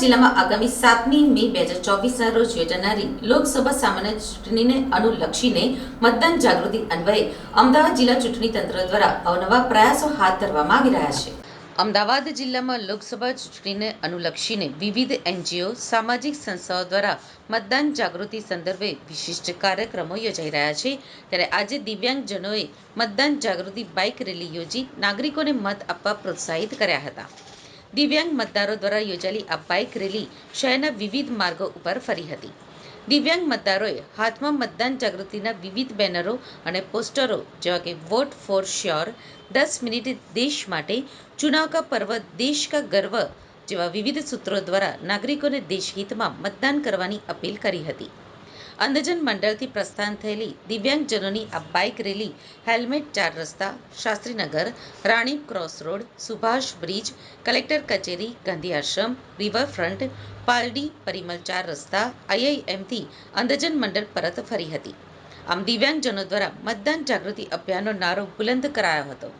જિલ્લામાં આગામી સાતમી મે બે હજાર ચોવીસના રોજ યોજાનારી લોકસભા સામાન્ય ચૂંટણીને અનુલક્ષીને મતદાન જાગૃતિ અન્વયે અમદાવાદ જિલ્લા ચૂંટણી તંત્ર દ્વારા અવનવા પ્રયાસો હાથ ધરવામાં આવી રહ્યા છે. અમદાવાદ જિલ્લામાં લોકસભા ચૂંટણીને અનુલક્ષીને વિવિધ એનજીઓ, સામાજિક સંસ્થાઓ દ્વારા મતદાન જાગૃતિ સંદર્ભે વિશિષ્ટ કાર્યક્રમો યોજાઈ રહ્યા છે. ત્યારે આજે દિવ્યાંગજનોએ મતદાન જાગૃતિ બાઇક રેલી યોજી નાગરિકોને મત આપવા પ્રોત્સાહિત કર્યા હતા. દિવ્યાંગ મતદારો દ્વારા યોજાયેલી આ બાઇક રેલી શહેરના વિવિધ માર્ગો ઉપર ફરી હતી. દિવ્યાંગ મતદારોએ હાથમાં મતદાન જાગૃતિના વિવિધ બેનરો અને પોસ્ટરો, જેવા કે વોટ ફોર શ્યોર, દસ મિનિટ દેશ માટે, ચુનાવ કા પર્વ, દેશ કા ગર્વ જેવા વિવિધ સૂત્રો દ્વારા નાગરિકોને દેશહિતમાં મતદાન કરવાની અપીલ કરી હતી. અંધજન મંડળથી પ્રસ્થાન થયેલી દિવ્યાંગજનોની આ બાઇક રેલી, હેલ્મેટ ચાર રસ્તા, Shastrinagar, Rani cross road, Subhash bridge, collector કચેરી, ગાંધી આશ્રમ, રિવરફ્રન્ટ પાલડી પરિમલ ચાર રસ્તા, આઈઆઈએમથી અંધજન મંડળ પરત ફરી હતી. આમ દિવ્યાંગજનો દ્વારા મતદાન જાગૃતિ અભિયાનનો નારો બુલંદ કરાયો હતો.